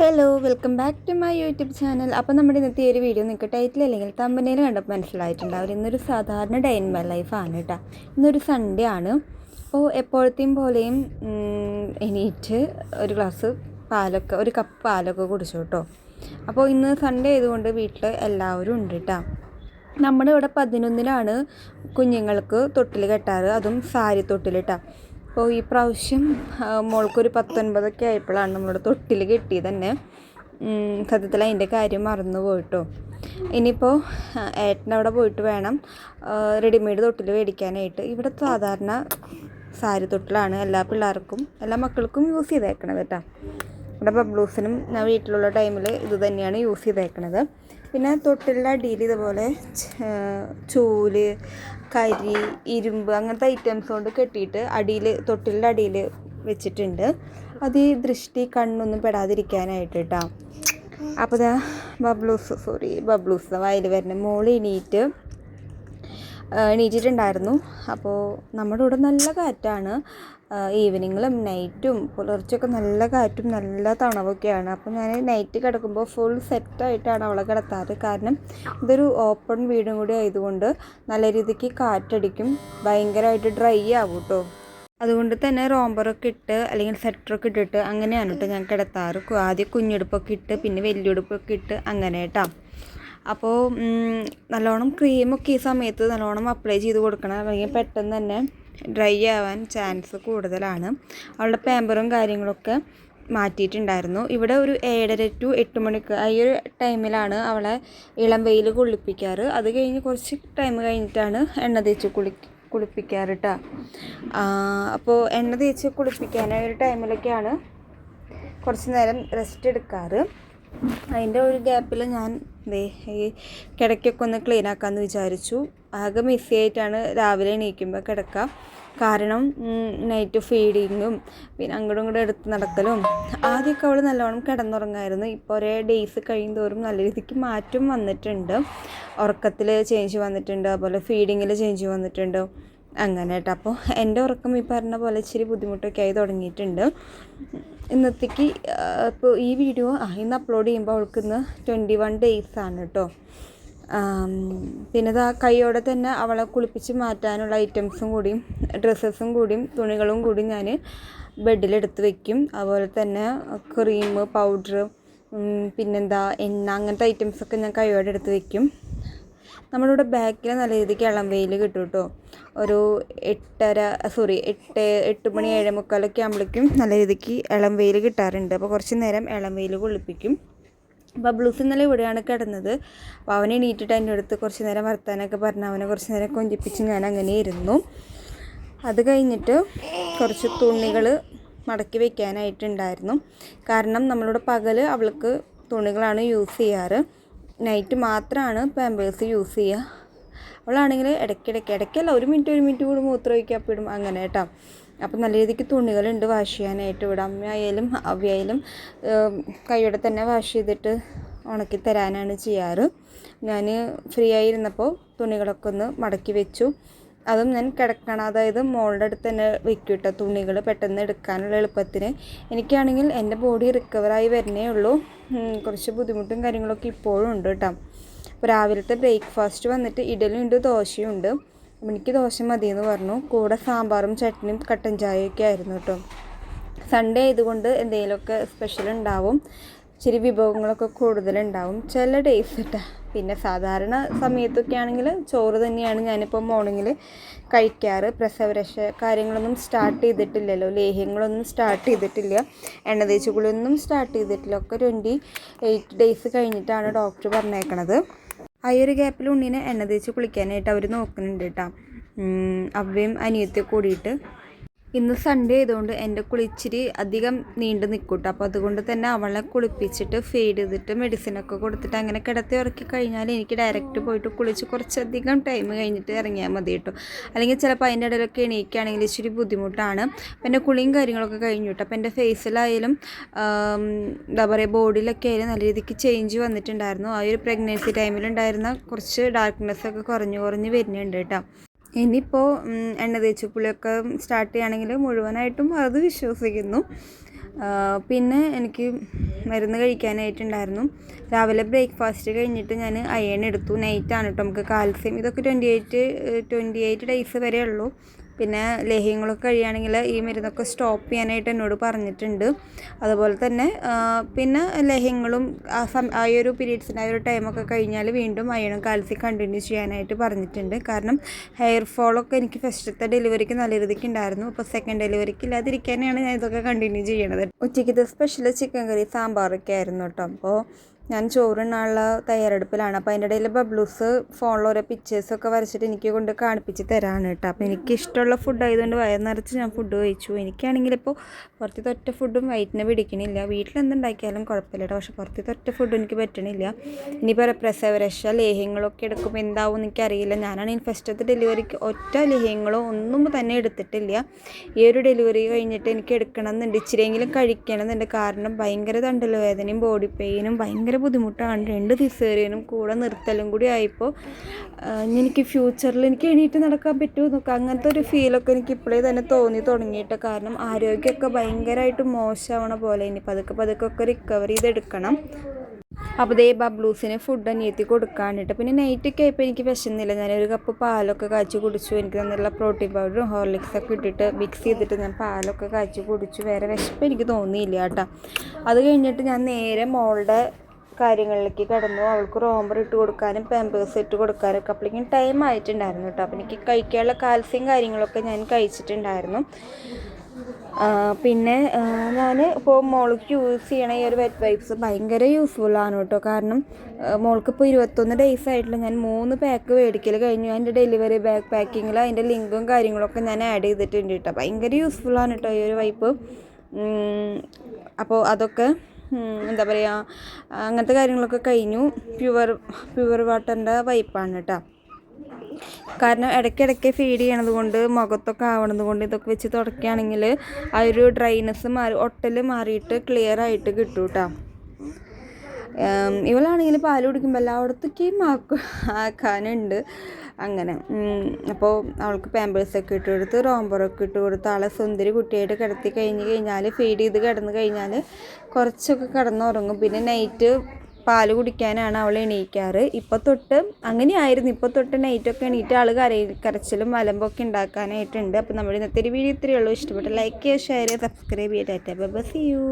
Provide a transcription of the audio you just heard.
Hello welcome back to my YouTube channel അപ്പോൾ നമ്മുടെ ഇന്നത്തെ ഒരു വീഡിയോ നിങ്ങൾക്ക് ടൈറ്റിൽ അല്ലെങ്കിൽ തമ്പനയിൽ കണ്ടപ്പോൾ മനസ്സിലായിട്ടുണ്ടാവും. ഇന്നൊരു സാധാരണ ഡേ ഇൻ മൈ ലൈഫാണ് കേട്ടോ ഇന്നൊരു സൺഡേ ആണ്. അപ്പോൾ എപ്പോഴത്തെയും പോലെയും എണീറ്റ് ഒരു ഗ്ലാസ് പാലൊക്കെ ഒരു കപ്പ് പാലൊക്കെ കുടിച്ചു കേട്ടോ അപ്പോൾ ഇന്ന് സൺഡേ ആയതുകൊണ്ട് വീട്ടിൽ എല്ലാവരും ഉണ്ട് കേട്ടോ നമ്മുടെ ഇവിടെ പതിനൊന്നിനാണ് കുഞ്ഞുങ്ങൾക്ക് തൊട്ടിൽ കെട്ടാറ്. അതും സാരി തൊട്ടിൽ കേട്ടോ അപ്പോൾ ഈ പ്രാവശ്യം മോൾക്കൊരു പത്തൊൻപതൊക്കെ ആയപ്പോഴാണ് നമ്മളുടെ തൊട്ടിൽ കിട്ടിയത് തന്നെ. സത്യത്തിൽ അതിന്റെ കാര്യം മറന്നു പോയിട്ടോ. ഇനിയിപ്പോൾ ഏട്ടനവിടെ പോയിട്ട് വേണം റെഡിമെയ്ഡ് തൊട്ടിൽ മേടിക്കാനായിട്ട്. ഇവിടെ സാധാരണ സാരി തൊട്ടിലാണ് എല്ലാ പിള്ളേർക്കും എല്ലാ മക്കൾക്കും യൂസ് ചെയ്തേക്കണത് കേട്ടോ. ഇവിടെ ബബ്ലൂസിനും ഞാൻ വീട്ടിലുള്ള ടൈമിൽ ഇത് തന്നെയാണ് യൂസ് ചെയ്തേക്കണത്. പിന്നെ തൊട്ടിലിന്റെ അടിയിൽ ഇതുപോലെ ചൂൽ കരി ഇരുമ്പ് അങ്ങനത്തെ ഐറ്റംസ് കൊണ്ട് കെട്ടിയിട്ട് അടിയിൽ തൊട്ടിലിന്റെ അടിയിൽ വെച്ചിട്ടുണ്ട്. അത് ഈ ദൃഷ്ടി കണ്ണൊന്നും പെടാതിരിക്കാനായിട്ട് കേട്ടോ അപ്പോൾ ഇതാ ബബ്ലൂസ് സോറി ബബ്ലൂസ് വായിൽ വരുന്ന. മോൾ എണീറ്റ് എണീറ്റിട്ടുണ്ടായിരുന്നു. അപ്പോൾ നമ്മുടെ ഇവിടെ നല്ല കാറ്റാണ്. ഈവനിങ്ങിലും നൈറ്റും പുലർച്ചെയൊക്കെ നല്ല കാറ്റും നല്ല തണവൊക്കെയാണ്. അപ്പോൾ ഞാൻ നൈറ്റ് കിടക്കുമ്പോൾ ഫുൾ സെറ്റായിട്ടാണ് അവളെ കിടത്താറ്. കാരണം ഇതൊരു ഓപ്പൺ വീടും കൂടി ആയതുകൊണ്ട് നല്ല രീതിക്ക് കാറ്റടിക്കും. ഭയങ്കരമായിട്ട് ഡ്രൈ ആവും കേട്ടോ അതുകൊണ്ട് തന്നെ റോംബറൊക്കെ ഇട്ട് അല്ലെങ്കിൽ സെറ്ററൊക്കെ ഇട്ടിട്ട് അങ്ങനെയാണ് കേട്ടോ ഞാൻ കിടത്താറ്. ആദ്യം കുഞ്ഞുടുപ്പൊക്കെ ഇട്ട് പിന്നെ വലിയുടുപ്പൊക്കെ ഇട്ട് അങ്ങനെ കേട്ടോ അപ്പോൾ നല്ലോണം ക്രീമൊക്കെ ഈ സമയത്ത് നല്ലോണം അപ്ലൈ ചെയ്ത് കൊടുക്കണം. അല്ലെങ്കിൽ പെട്ടെന്ന് തന്നെ ഡ്രൈ ആവാൻ ചാൻസ് കൂടുതലാണ്. അവളുടെ പാമ്പറും കാര്യങ്ങളൊക്കെ മാറ്റിയിട്ടുണ്ടായിരുന്നു. ഇവിടെ ഒരു ഏഴര ടു എട്ട് മണിക്ക് ആ ഒരു ടൈമിലാണ് അവളെ ഇളം വെയിൽ കുളിപ്പിക്കാറ്. അത് കഴിഞ്ഞ് കുറച്ച് ടൈം കഴിഞ്ഞിട്ടാണ് എണ്ണ തേച്ച് കുളി കുളിപ്പിക്കാറ് കേട്ടോ അപ്പോൾ എണ്ണ തേച്ച് കുളിപ്പിക്കാനായ ഒരു ടൈമിലൊക്കെയാണ് കുറച്ച് നേരം റെസ്റ്റ് എടുക്കാറ്. അതിന്റെ ഒരു ഗ്യാപ്പിൽ ഞാൻ ഈ കിടക്കൊക്കെ ഒന്ന് ക്ലീൻ ആക്കാമെന്ന് വിചാരിച്ചു. ആകെ മിസ്സി ആയിട്ടാണ് രാവിലെ എണീക്കുമ്പോൾ കിടക്കാം. കാരണം നൈറ്റ് ഫീഡിങ്ങും പിന്നെ അങ്ങോട്ടും ഇങ്ങോട്ടും എടുത്ത് നടക്കലും. ആദ്യമൊക്കെ അവൾ നല്ലോണം കിടന്നുറങ്ങായിരുന്നു. ഇപ്പോൾ ഒരേ ഡേയ്സ് കഴിയും തോറും നല്ല രീതിക്ക് മാറ്റം വന്നിട്ടുണ്ട്. ഉറക്കത്തിൽ ചേഞ്ച് വന്നിട്ടുണ്ട്. അതുപോലെ ഫീഡിങ്ങിൽ ചേഞ്ച് വന്നിട്ടുണ്ട്. അങ്ങനെ കേട്ടോ അപ്പോൾ എന്റെ ഉറക്കം ഈ പറഞ്ഞ പോലെ ഇച്ചിരി ബുദ്ധിമുട്ടൊക്കെ ആയി തുടങ്ങിയിട്ടുണ്ട്. ഇന്നത്തേക്ക് ഇപ്പോൾ ഈ വീഡിയോ ഇന്ന് അപ്ലോഡ് ചെയ്യുമ്പോൾ അവൾക്ക് ഇന്ന് ട്വന്റി വൺ ഡേയ്സ് ആണ് കേട്ടോ പിന്നെ ഇതാ കൈയോടെ തന്നെ അവളെ കുളിപ്പിച്ച് മാറ്റാനുള്ള ഐറ്റംസും കൂടിയും ഡ്രസ്സസും കൂടിയും തുണികളും കൂടി ഞാൻ ബെഡിലെടുത്ത് വെക്കും. അതുപോലെ തന്നെ ക്രീം പൗഡർ പിന്നെന്താ എണ്ണ അങ്ങനത്തെ ഐറ്റംസൊക്കെ ഞാൻ കൈയോടെ എടുത്ത് വെക്കും. നമ്മളിവിടെ ബാക്കിൽ നല്ല രീതിക്ക് ഇളം വെയിൽ കിട്ടും കേട്ടോ ഒരു എട്ടര സോറി എട്ട് എട്ട് മണി ഏഴ് മുക്കാലൊക്കെ ആകുമ്പോഴേക്കും നല്ല രീതിക്ക് ഇളം വെയിൽ കിട്ടാറുണ്ട്. അപ്പോൾ കുറച്ച് നേരം ഇളം വെയിൽ കൊള്ളിപ്പിക്കും ബബ്ലൂസ് ഇന്നലെ ഇവിടെയാണ് കിടന്നത്. അപ്പോൾ അവനെ എണീറ്റിട്ട് എന്റെ അടുത്ത് കുറച്ച് നേരം വർത്താനൊക്കെ പറഞ്ഞ് അവനെ കുറച്ച് നേരം കൊഞ്ചിപ്പിച്ച് ഞാൻ അങ്ങനെ ഇരുന്നു. അത് കഴിഞ്ഞിട്ട് കുറച്ച് തുണികൾ മടക്കി വെക്കാനായിട്ടുണ്ടായിരുന്നു. കാരണം നമ്മളിവിടെ പകൽ അവൾക്ക് തുണികളാണ് യൂസ് ചെയ്യാറ്. നൈറ്റ് മാത്രമാണ് പാമ്പേഴ്സ് യൂസ് ചെയ്യുക. അവളാണെങ്കിൽ ഇടയ്ക്കിടയ്ക്ക് ഇടയ്ക്കല്ല ഒരു മിനിറ്റ് ഒരു മിനിറ്റ് കൂടി മൂത്രം ഒഴിക്കാൻ അപ്പോൾ ഇടും അങ്ങനെ കേട്ടോ. അപ്പം നല്ല രീതിക്ക് തുണികളുണ്ട് വാഷ് ചെയ്യാനായിട്ട്. ഇവിടെ അമ്മയായാലും അവയായാലും കൈയോടെ തന്നെ വാഷ് ചെയ്തിട്ട് ഉണക്കി തരാനാണ് ചെയ്യാറ്. ഞാൻ ഫ്രീ ആയിരുന്നപ്പോൾ തുണികളൊക്കെ ഒന്ന് മടക്കി വെച്ചു. അതും ഞാൻ കിടക്കണം അതായത് മോളുടെ അടുത്ത് തന്നെ വെക്കും കേട്ടോ തുണികൾ പെട്ടെന്ന് എടുക്കാനുള്ള എളുപ്പത്തിന്. എനിക്കാണെങ്കിൽ എന്റെ ബോഡി റിക്കവറായി വരുന്നേ ഉള്ളൂ. കുറച്ച് ബുദ്ധിമുട്ടും കാര്യങ്ങളൊക്കെ ഇപ്പോഴും ഉണ്ട് കേട്ടോ. അപ്പോൾ രാവിലത്തെ ബ്രേക്ക്ഫാസ്റ്റ് വന്നിട്ട് ഇഡലിയുണ്ട് ദോശയുണ്ട്. എനിക്ക് ദോശ മതി എന്ന് പറഞ്ഞു. കൂടെ സാമ്പാറും ചട്നിയും കട്ടൻ ചായയൊക്കെ ആയിരുന്നു കേട്ടോ. സൺഡേ ആയതുകൊണ്ട് എന്തെങ്കിലുമൊക്കെ സ്പെഷ്യൽ ഉണ്ടാവും. ഇച്ചിരി വിഭവങ്ങളൊക്കെ കൂടുതലുണ്ടാവും. ചില ഡേയ്സ് കേട്ടോ പിന്നെ സാധാരണ സമയത്തൊക്കെ ആണെങ്കിൽ ചോറ് തന്നെയാണ് ഞാനിപ്പോൾ മോർണിംഗിൽ കഴിക്കാറ്. പ്രസവരക്ഷ കാര്യങ്ങളൊന്നും സ്റ്റാർട്ട് ചെയ്തിട്ടില്ലല്ലോ. ലേഹ്യങ്ങളൊന്നും സ്റ്റാർട്ട് ചെയ്തിട്ടില്ല. എണ്ണ തേച്ചുകുളിയൊന്നും സ്റ്റാർട്ട് ചെയ്തിട്ടില്ല. ഒക്കെ ട്വന്റി എയ്റ്റ് ഡേയ്സ് കഴിഞ്ഞിട്ടാണ് ഡോക്ടർ പറഞ്ഞേക്കണത്. ആ ഒരു ഗ്യാപ്പിൽ ഉണ്ണിനെ എണ്ണ തേച്ച് കുളിക്കാനായിട്ട് അവർ നോക്കുന്നുണ്ട് കേട്ടോ അവയും അനിയത്തെ കൂടിയിട്ട് ഇന്ന് സൺഡേ ആയതുകൊണ്ട് എന്റെ കുളിച്ചിരി അധികം നീണ്ടു നിൽക്കൂട്ടോ. അപ്പോൾ അതുകൊണ്ട് തന്നെ അവളെ കുളിപ്പിച്ചിട്ട് ഫീഡ് ചെയ്തിട്ട് മെഡിസിനൊക്കെ കൊടുത്തിട്ട് അങ്ങനെ കിടത്തി ഉറക്കി കഴിഞ്ഞാൽ എനിക്ക് ഡയറക്റ്റ് പോയിട്ട് കുളിച്ച് കുറച്ചധികം ടൈം കഴിഞ്ഞിട്ട് ഇറങ്ങിയാൽ മതി കേട്ടോ. അല്ലെങ്കിൽ ചിലപ്പോൾ അതിന്റെ ഇടയിലൊക്കെ എണീക്കുകയാണെങ്കിൽ ഇച്ചിരി ബുദ്ധിമുട്ടാണ്. അപ്പം എന്റെ കുളിയും കാര്യങ്ങളൊക്കെ കഴിഞ്ഞു കേട്ടോ. അപ്പോൾ എന്റെ ഫേസിലായാലും എന്താ പറയുക ബോഡിയിലൊക്കെ ആയാലും നല്ല രീതിക്ക് ചേഞ്ച് വന്നിട്ടുണ്ടായിരുന്നു. ആ ഒരു പ്രഗ്നൻസി ടൈമിലുണ്ടായിരുന്ന കുറച്ച് ഡാർക്ക്നെസ്സൊക്കെ കുറഞ്ഞു കുറഞ്ഞ് വരുന്നുണ്ട് കേട്ടോ. ഇനിയിപ്പോൾ എണ്ണ തേച്ച് പുളിയൊക്കെ സ്റ്റാർട്ട് ചെയ്യുകയാണെങ്കിൽ മുഴുവനായിട്ടും അത് വിശ്വസിക്കുന്നു. പിന്നെ എനിക്ക് മരുന്ന് കഴിക്കാനായിട്ടുണ്ടായിരുന്നു. രാവിലെ ബ്രേക്ക്ഫാസ്റ്റ് കഴിഞ്ഞിട്ട് ഞാൻ അയൺ എടുത്തു. നൈറ്റാണ് കേട്ടോ നമുക്ക് കാൽസ്യം ഇതൊക്കെ twenty eight twenty eight days വരെ ഉള്ളൂ. പിന്നെ ലേഹ്യങ്ങളൊക്കെ കഴിയുകയാണെങ്കിൽ ഈ മരുന്നൊക്കെ സ്റ്റോപ്പ് ചെയ്യാനായിട്ട് എന്നോട് പറഞ്ഞിട്ടുണ്ട്. അതുപോലെ തന്നെ പിന്നെ ലേഹ്യങ്ങളും ആ സം ആ ഒരു പീരീഡ്സിന്റെ ആ ഒരു ടൈമൊക്കെ കഴിഞ്ഞാൽ വീണ്ടും അയണും കാൽസ്യം കണ്ടിന്യൂ ചെയ്യാനായിട്ട് പറഞ്ഞിട്ടുണ്ട്. കാരണം ഹെയർ ഫോളൊക്കെ എനിക്ക് ഫസ്റ്റത്തെ ഡെലിവറിക്ക് നല്ല രീതിക്ക് ഉണ്ടായിരുന്നു അപ്പോൾ സെക്കൻഡ് ഡെലിവറിക്ക് ഇല്ലാതിരിക്കാനാണ് ഞാൻ ഇതൊക്കെ കണ്ടിന്യൂ ചെയ്യണത്. ഉച്ചയ്ക്കത്തെ സ്പെഷ്യൽ ചിക്കൻ കറി സാമ്പാറൊക്കെ ആയിരുന്നു കേട്ടോ. അപ്പോൾ ഞാൻ ചോറുണ്ണാനുള്ള തയ്യാറെടുപ്പിലാണ്. അപ്പോൾ അതിന്റെ ഇടയിൽ ബബ്ലൂസ് ഫോണിൽ ഓരോ പിക്ചേഴ്സൊക്കെ വരച്ചിട്ട് എനിക്ക് കൊണ്ട് കാണിപ്പിച്ച് തരാണ് കേട്ടോ. അപ്പോൾ എനിക്ക് ഇഷ്ടമുള്ള ഫുഡ് ആയതുകൊണ്ട് വയർ നിറച്ച് ഞാൻ ഫുഡ് കഴിച്ചു. എനിക്കാണെങ്കിൽ ഇപ്പോൾ പുറത്തത്തെ ഒറ്റ ഫുഡും വയറ്റിനെ പിടിക്കണില്ല. വീട്ടിൽ എന്തുണ്ടാക്കിയാലും കുഴപ്പമില്ല കേട്ടോ. പക്ഷേ പുറത്തത്തെ ഒറ്റ ഫുഡ് എനിക്ക് പറ്റണില്ല. ഇനിയിപ്പോൾ പ്രസവരക്ഷ ലേഹ്യങ്ങളൊക്കെ എടുക്കുമ്പോൾ എന്താവും എനിക്കറിയില്ല. ഞാനാണെങ്കിൽ ഫസ്റ്റത്തെ ഡെലിവറിക്ക് ഒറ്റ ലേഹ്യങ്ങളോ ഒന്നും തന്നെ എടുത്തിട്ടില്ല. ഈ ഒരു ഡെലിവറി കഴിഞ്ഞിട്ട് എനിക്ക് എടുക്കണം എന്നുണ്ട് ഇച്ചിരിയെങ്കിലും കഴിക്കണം എന്നുണ്ട് കാരണം ഭയങ്കര തണ്ടൽ വേദനയും ബോഡി പെയിനും ഭയങ്കര ബുദ്ധിമുട്ടാണ്. രണ്ട് സിസേറിയനും കൂടെ നിർത്തലും കൂടി ആയപ്പോൾ എനിക്ക് ഫ്യൂച്ചറിൽ എനിക്ക് എണീറ്റ് നടക്കാൻ പറ്റുമോ എന്നൊക്കെ അങ്ങനത്തെ ഒരു ഫീലൊക്കെ എനിക്ക് ഇപ്പോഴേ തന്നെ തോന്നി തുടങ്ങിയിട്ട്. കാരണം ആരോഗ്യമൊക്കെ ഭയങ്കരമായിട്ട് മോശമാവണ പോലെ. ഇനി പതുക്കെ പതുക്കെ ഒക്കെ റിക്കവർ ചെയ്തെടുക്കണം. അപ്പോൾ ദേ ബബ്ലൂസിന് ഫുഡ് അനിയത്തി കൊടുക്കാനിട്ട്. പിന്നെ നൈറ്റൊക്കെ ആയപ്പോൾ എനിക്ക് വിശന്നില്ല. ഞാനൊരു കപ്പ് പാലൊക്കെ കാച്ചി കുടിച്ചു. എനിക്ക് നല്ല പ്രോട്ടീൻ പൗഡറും ഹോർലിക്സൊക്കെ ഇട്ടിട്ട് മിക്സ് ചെയ്തിട്ട് ഞാൻ പാലൊക്കെ കാച്ചി കുടിച്ചു. വേറെ വിശപ്പ് എനിക്ക് തോന്നിയില്ല കേട്ടോ. അത് കഴിഞ്ഞിട്ട് ഞാൻ നേരെ മോളുടെ കാര്യങ്ങളിലേക്ക് കടന്നു. അവൾക്ക് റോംബർ ഇട്ട് കൊടുക്കാനും പാമ്പേഴ്സ് ഇട്ട് കൊടുക്കാനും ഒക്കെ അപ്പോഴേക്കും ടൈം ആയിട്ടുണ്ടായിരുന്നു കേട്ടോ അപ്പോൾ എനിക്ക് കഴിക്കാനുള്ള കാൽസ്യം കാര്യങ്ങളൊക്കെ ഞാൻ കഴിച്ചിട്ടുണ്ടായിരുന്നു. പിന്നെ ഞാൻ ഇപ്പോൾ മോൾക്ക് യൂസ് ചെയ്യണ ഈ ഒരു വെറ്റ് വൈപ്സ് ഭയങ്കര ആണ് കേട്ടോ കാരണം മോൾക്ക് ഇപ്പോൾ ഇരുപത്തൊന്ന് ഡേയ്സ് ആയിട്ടുള്ള ഞാൻ മൂന്ന് പാക്ക് മേടിക്കൽ കഴിഞ്ഞു. അതിന്റെ ഡെലിവറി ബാക്ക് പാക്കിങ്ങിൽ അതിന്റെ ലിങ്കും കാര്യങ്ങളൊക്കെ ഞാൻ ആഡ് ചെയ്തിട്ടുണ്ട് കേട്ടോ ഭയങ്കര യൂസ്ഫുള്ളാണ് കേട്ടോ ഈ ഒരു വൈപ്പ് അപ്പോൾ അതൊക്കെ എന്താ പറയുക അങ്ങനത്തെ കാര്യങ്ങളൊക്കെ കഴിഞ്ഞു. പ്യുവർ പ്യുവർ വാട്ടറിന്റെ വൈപ്പാണ് കേട്ടോ. കാരണം ഇടയ്ക്കിടയ്ക്ക് ഫീഡ് ചെയ്യണത് കൊണ്ട് മുഖത്തൊക്കെ ആവണത് കൊണ്ട് ഇതൊക്കെ വെച്ച് തുടക്കുകയാണെങ്കിൽ ആ ഒരു ഡ്രൈനെസ് മാറി ഒട്ടൽ മാറിയിട്ട് ക്ലിയർ ആയിട്ട് കിട്ടും കേട്ടോ ഇവളാണെങ്കിൽ പാൽ കുടിക്കുമ്പോൾ എല്ലായിടത്തേക്കും ആക്ക ആക്കാനുണ്ട്. അങ്ങനെ അപ്പോൾ അവൾക്ക് പാമ്പേഴ്സൊക്കെ ഇട്ട് കൊടുത്ത് റോംബറൊക്കെ ഇട്ട് കൊടുത്ത് ആളെ സുന്ദരി കുട്ടിയായിട്ട് കിടത്തി കഴിഞ്ഞ് കഴിഞ്ഞാൽ ഫീഡ് ചെയ്ത് കിടന്ന് കഴിഞ്ഞാൽ കുറച്ചൊക്കെ കിടന്നുറങ്ങും. പിന്നെ നൈറ്റ് പാൽ കുടിക്കാനാണ് അവൾ എണീക്കാറ്. ഇപ്പോൾ തൊട്ട് അങ്ങനെയായിരുന്നു. ഇപ്പോൾ തൊട്ട് നൈറ്റൊക്കെ എണീറ്റ് ആൾ കരയി കരച്ചിലും വലമ്പൊക്കെ ഉണ്ടാക്കാനായിട്ടുണ്ട്. അപ്പോൾ നമ്മുടെ ഇന്നത്തെ ഒരു വീഡിയോ ഇത്രയേ ഉള്ളൂ. ഇഷ്ടപ്പെട്ട ലൈക്ക് ചെയ്യുക ഷെയർ ചെയ്യുക സബ്സ്ക്രൈബ് ചെയ്യുക. Tata bye C U